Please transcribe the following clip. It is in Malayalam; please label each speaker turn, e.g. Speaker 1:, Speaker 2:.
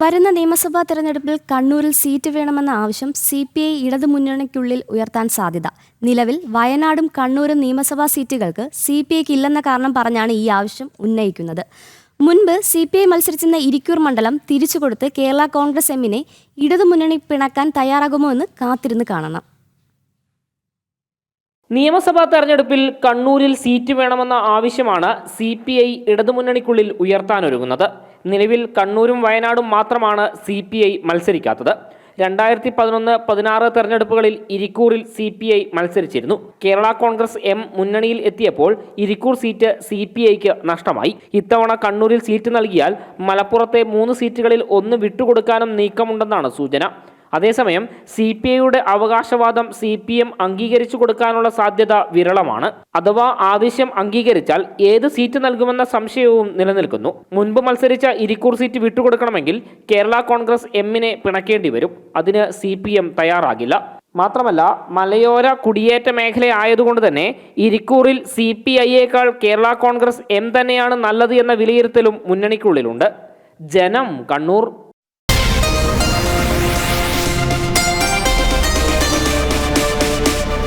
Speaker 1: വരുന്ന നിയമസഭാ തെരഞ്ഞെടുപ്പിൽ കണ്ണൂരിൽ സീറ്റ് വേണമെന്ന ആവശ്യം സി പി ഐ ഇടതുമുന്നണിക്കുള്ളിൽ ഉയർത്താൻ സാധ്യത. നിലവിൽ വയനാടും കണ്ണൂരും നിയമസഭാ സീറ്റുകൾക്ക് സി പി ഐക്ക് ഇല്ലെന്ന കാരണം പറഞ്ഞാണ് ഈ ആവശ്യം ഉന്നയിക്കുന്നത്. മുൻപ് സി പി ഐ മത്സരിച്ചിരുന്ന ഇരിക്കൂർ മണ്ഡലം തിരിച്ചുകൊടുത്ത് കേരള കോൺഗ്രസ് എമ്മിനെ ഇടതുമുന്നണി പിണക്കാൻ തയ്യാറാകുമോ എന്ന് കാത്തിരുന്ന് കാണണം.
Speaker 2: നിയമസഭാ തെരഞ്ഞെടുപ്പിൽ കണ്ണൂരിൽ സീറ്റ് വേണമെന്ന ആവശ്യമാണ് സി പി ഐ ഇടതുമുന്നണിക്കുള്ളിൽ ഉയർത്താനൊരുങ്ങുന്നത്. നിലവിൽ കണ്ണൂരും വയനാടും മാത്രമാണ് സി പി ഐ മത്സരിക്കാത്തത്. രണ്ടായിരത്തി പതിനൊന്ന് പതിനാറ് തെരഞ്ഞെടുപ്പുകളിൽ ഇരിക്കൂറിൽ സി പി ഐ മത്സരിച്ചിരുന്നു. കേരള കോൺഗ്രസ് എം മുന്നണിയിൽ എത്തിയപ്പോൾ ഇരിക്കൂർ സീറ്റ് സി പി ഐക്ക് നഷ്ടമായി. ഇത്തവണ കണ്ണൂരിൽ സീറ്റ് നൽകിയാൽ മലപ്പുറത്തെ മൂന്ന് സീറ്റുകളിൽ ഒന്ന് വിട്ടുകൊടുക്കാനും നീക്കമുണ്ടെന്നാണ് സൂചന. അതേസമയം സി പി ഐയുടെ അവകാശവാദം സി പി എം അംഗീകരിച്ചു കൊടുക്കാനുള്ള സാധ്യത വിരളമാണ്. അഥവാ ആവശ്യം അംഗീകരിച്ചാൽ ഏത് സീറ്റ് നൽകുമെന്ന സംശയവും നിലനിൽക്കുന്നു. മുൻപ് മത്സരിച്ച ഇരിക്കൂർ സീറ്റ് വിട്ടുകൊടുക്കണമെങ്കിൽ കേരള കോൺഗ്രസ് എമ്മിനെ പിണക്കേണ്ടി വരും. അതിന് സി തയ്യാറാകില്ല. മാത്രമല്ല മലയോര കുടിയേറ്റ മേഖലയായതുകൊണ്ട് തന്നെ ഇരിക്കൂറിൽ സി പി ഐയേക്കാൾ കേരള കോൺഗ്രസ് എം തന്നെയാണ് നല്ലത് എന്ന വിലയിരുത്തലും മുന്നണിക്കുള്ളിലുണ്ട്. ജനം കണ്ണൂർ